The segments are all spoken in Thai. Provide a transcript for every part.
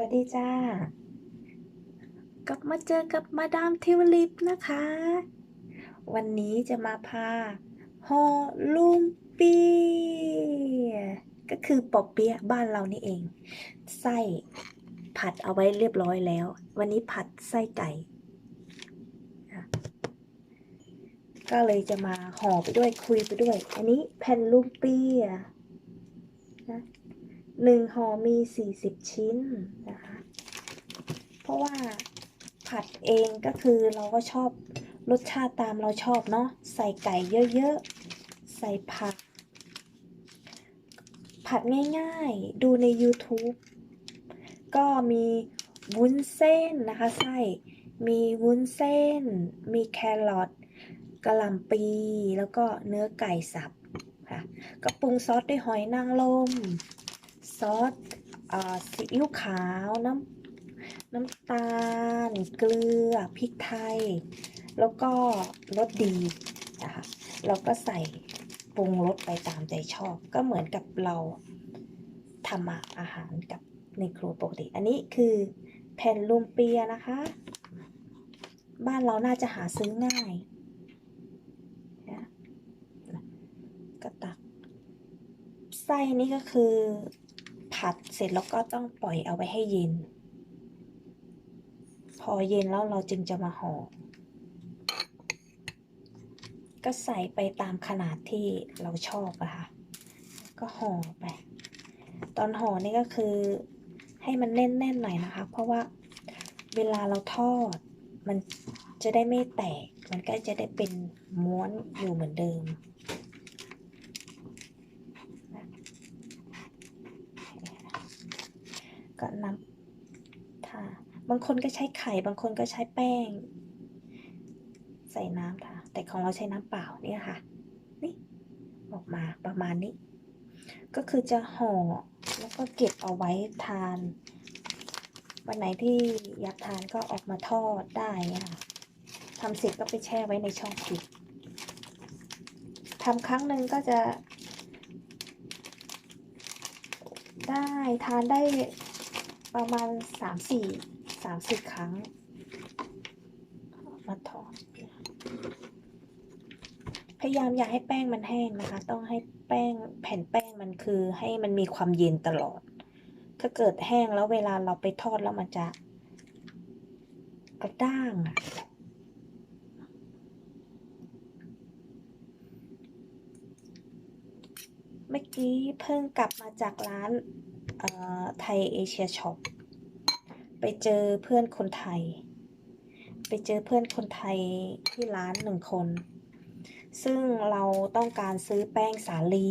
วัสดีจ้ากลับมาเจอกับมาดามทิวลิปนะคะ วันนี้จะมาพาหอลุมปีก็คือปอบเปี๊ยะบ้านเรานี่เอง ไส้ผัดเอาไว้เรียบร้อยแล้ว วันนี้ผัดไส้ไก่ ก็เลยจะมาห่อไปด้วยคุยไปด้วย อันนี้แผ่นลุมเปียะนะ หนึ่งห่อมีสี่สิบชิ้นนะคะ เพราะว่าผัดเองก็คือเราก็ชอบรสชาติตามเราชอบเนาะใส่ไก่เยอะๆ ใส่ผัก ผัดง่ายๆ ดูใน YouTube ก็มีวุ้นเส้นนะคะไส้มีวุ้นเส้น มีแครอทกระหล่ำปีแล้วก็เนื้อไก่สับค่ะก็ปรุงซอสด้วยหอยนางรม อสซีอิ๊วขาวน้ำน้ำตาล เกลือพริกไทย แล้วก็รสดีนะคะเราก็ใส่ปรุงรสไปตามใจชอบ ก็เหมือนกับเราทำอาหารกับในครัวปกติ อันนี้คือแผ่นลุมเปียนะคะ บ้านเราน่าจะหาซื้อง่ายนะก็ตัก ไส้นี่ก็คือ ผัดเสร็จแล้วก็ต้องปล่อยเอาไว้ให้เย็น พอเย็นแล้วเราจึงจะมาห่อก็ใส่ไปตามขนาดที่เราชอบอะค่ะ ก็ห่อไป ตอนห่อนี่ก็คือให้มันแน่นๆหน่อยนะคะ เพราะว่าเวลาเราทอด มันจะได้ไม่แตก มันก็จะได้เป็นม้วนอยู่เหมือนเดิม ก็นำทาบางคนก็ใช้ไข่ บางคนก็ใช้แป้ง ใส่น้ำทาแต่ของเราใช้น้ำเปล่าเนี่ยค่ะ นี่ออกมาประมาณนี้ ก็คือจะห่อแล้วก็เก็บเอาไว้ทาน วันไหนที่อยากทานก็ออกมาทอดได้ค่ะทำเสร็จก็ไปแช่ไว้ในช่องฟิตทำครั้งหนึ่งก็จะได้ทานได้ ประมาณสามสี่สามสี่ครั้ง มาทอดพยายามอย่าให้แป้งมันแห้งนะคะ ต้องให้แป้งแผ่นแป้งมันคือให้มันมีความเย็นตลอด ถ้าเกิดแห้งแล้วเวลาเราไปทอดแล้วมันจะกระด้างอะเมื่อกี้เพิ่งกลับมาจากร้าน ไทยเอเชียช็อปไปเจอเพื่อนคนไทย ไปเจอเพื่อนคนไทยที่ร้านหนึ่งคน ซึ่งเราต้องการซื้อแป้งสาลี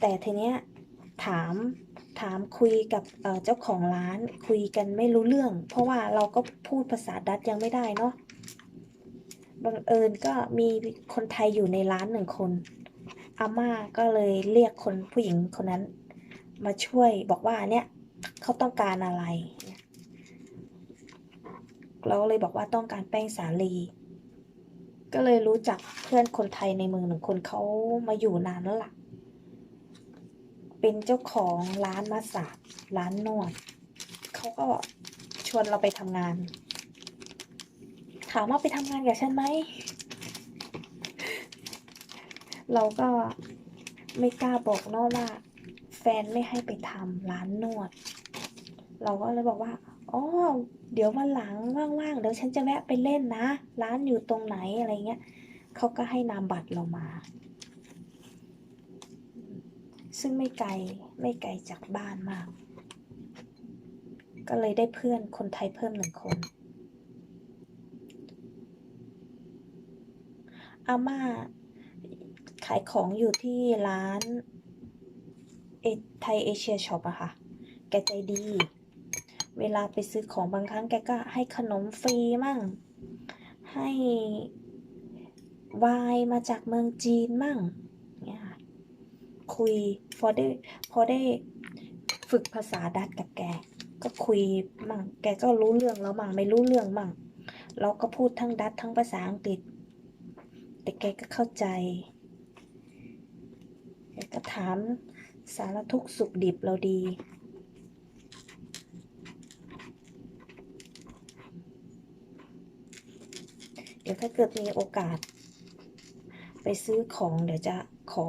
แต่ทีเนี้ยถามถามคุยกับเเจ้าของร้านคุยกันไม่รู้เรื่อง เพราะว่าเราก็พูดภาษาดัตยังไม่ได้เนาะบังเอิญก็มีคนไทยอยู่ในร้านหนึ่งคน อาม่าก็เลยเรียกคนผู้หญิงคนนั้น มาช่วยบอกว่าเนี่ยเขาต้องการอะไร เราก็เลยบอกว่าต้องการแป้งสาลี ก็เลยรู้จักเพื่อนคนไทยในเมืองหนึ่งคนเขามาอยู่นานแล้วล่ะ เป็นเจ้าของร้านมาสาดร้านนวดเขาก็ชวนเราไปทำงาน ถามว่าไปทำงานกับฉันไหม เราก็ไม่กล้าบอกเนอะว่า แฟนไม่ให้ไปทำร้านนวด เราก็เลยบอกว่าอ๋อเดี๋ยววันหลังว่างๆเดี๋ยวฉันจะแวะไปเล่นนะ ร้านอยู่ตรงไหนอะไรเงี้ยเขาก็ให้นามบัตรเรามา ซึ่งไม่ไกลไม่ไกลจากบ้านมาก ก็เลยได้เพื่อนคนไทยเพิ่มหนึ่งคนอาม่าายของอยู่ที่ร้านไทยเอเชียช็อปอะค่ะ แกใจดี เวลาไปซื้อของบางครั้งแกก็ให้ขนมฟรีมั่ง ให้วน์มาจากเมืองจีนมั่งเนี่ยคุยพอได้พอได้ฝึกภาษาดัตกับแก ก็คุยมั่ง แกก็รู้เรื่องแล้วมั่งไม่รู้เรื่องมั่ง เราก็พูดทั้งดัตทั้งภาษาอังกฤษ แต่แกก็เข้าใจ กระถามสารทุกสุขดิบเราดี เดี๋ยวถ้าเกิดมีโอกาส ไปซื้อของเดี๋ยวจะขอ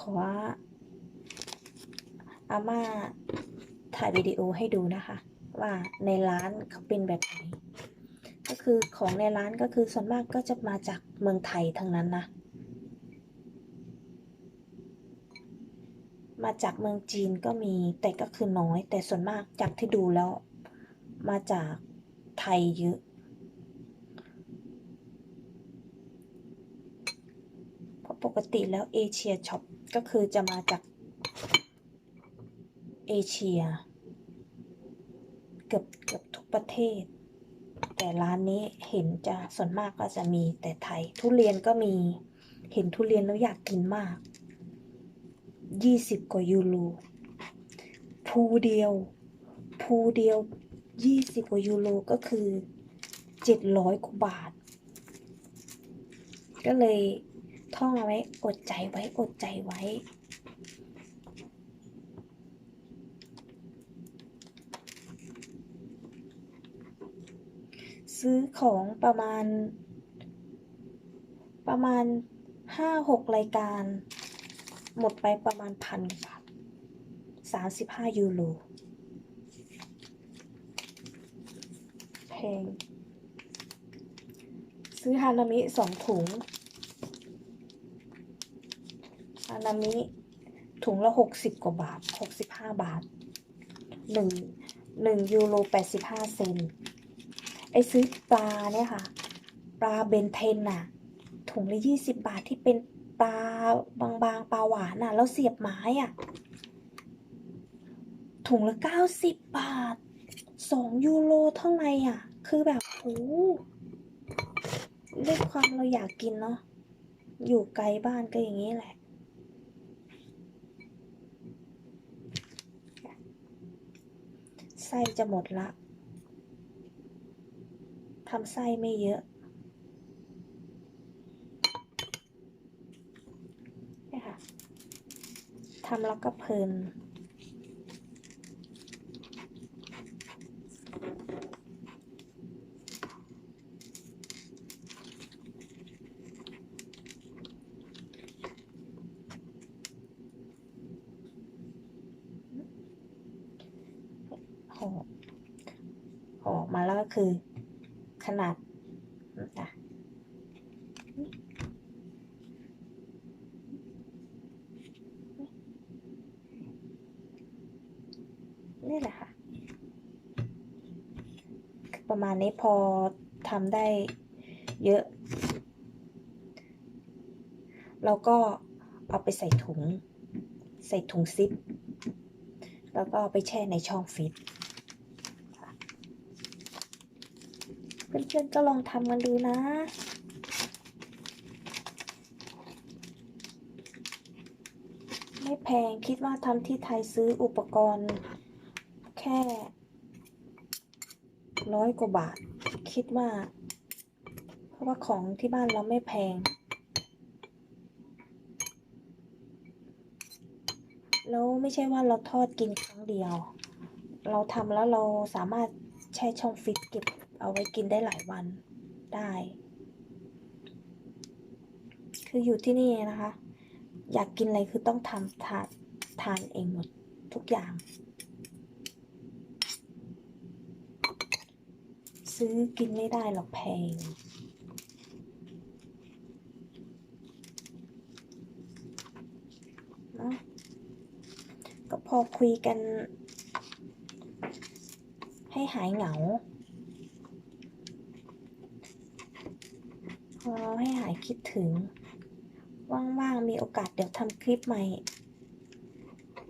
ขออาม่าถ่ายวิดีโอให้ดูนะคะ ว่าในร้านเขาเป็นแบบไหนก็คือของในร้านก็คือส่วนมากก็จะมาจากเมืองไทยทั้งนั้นนะ มาจากเมืองจีนก็มีแต่ก็คือน้อย แต่ส่วนมากจากที่ดูแล้ว มาจากไทยเยอะ เพราะปกติแล้วเอเชียช็อปก็คือจะมาจากเอเชีย เกือบเกือบทุกประเทศ แต่ร้านนี้เห็นจะส่วนมากก็จะมีแต่ไทย ทุเรียนก็มีเห็นทุเรียนแล้วอยากกินมาก ยี่สิบกว่ายูโรภูเดียวภูเดียวยี่สิบกว่ายูโรก็คือเจ็ดร้อยกว่าบาท ก็เลยท่องเอาไว้อดใจไว้อดใจไว้ ซื้อของประมาณ ประมาณห้าหกรายการ หมดไปประมาณพันกว่าบาทสามสิบห้ายูโรแพงซื้อฮานามิสองถุงฮานามิถุงละหกสิบกว่าบาทหกสิบห้าบาทหนึ่งหนึ่งยูโรแปดสิบห้าเซนไอซื้อปลาเนี่ยค่ะ ปลาเบนเทนน่ะ ถุงละยี่สิบบาทที่เป็น ปลาบางๆปลาหวานน่ะ แล้วเสียบไม้อะ ถุงละเก้าสิบบาทสองยูโรเท่าไหร่อะ คือแบบโอ้ด้วยความเราอยากกินเนาะอยู่ไกลบ้านก็อย่างนี้แหละไส้จะหมดละทำไส้ไม่เยอะเนี่ยค่ะ ทำแล้วก็เพลินห่อห่อออกมาแล้วก็คือขนาดอะนี่แหละค่ะ ประ มาณนี้พอทำได้เยอะเราก็เอาไปใส่ถุง ใส่ถุงซิป แล้วก็เอาไปแช่ในช่องฟิตเพื่อนๆก็ลองทำกันดูนะไม่แพงคิดว่าทำที่ไทยซื้ออุปกรณ์แค่ ร้อยกว่าบาท คิดว่า เพราะว่าของที่บ้านเราไม่แพง แล้วไม่ใช่ว่าเราทอดกินครั้งเดียว เราทำแล้วเราสามารถแช่ช่องฟิตเก็บเอาไว้กินได้หลายวันได้ คืออยู่ที่นี่นะคะ อยากกินอะไรคือต้องทำทานทานเองหมดทุกอย่าง ซื้อกินไม่ได้หรอกแพง นะก็พอคุยกัน ให้หายเหงา พอให้หายคิดถึง ว่างๆ มีโอกาสเดี๋ยวทำคลิปใหม่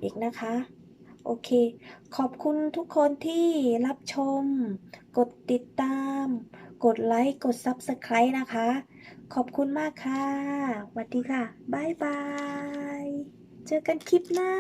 อีกนะคะ โอเค ขอบคุณทุกคนที่รับชม กดติดตาม กดไลค์ กด Subscribe นะคะ ขอบคุณมากค่ะสวัสดีค่ะ บ๊ายบาย เจอกันคลิปหน้า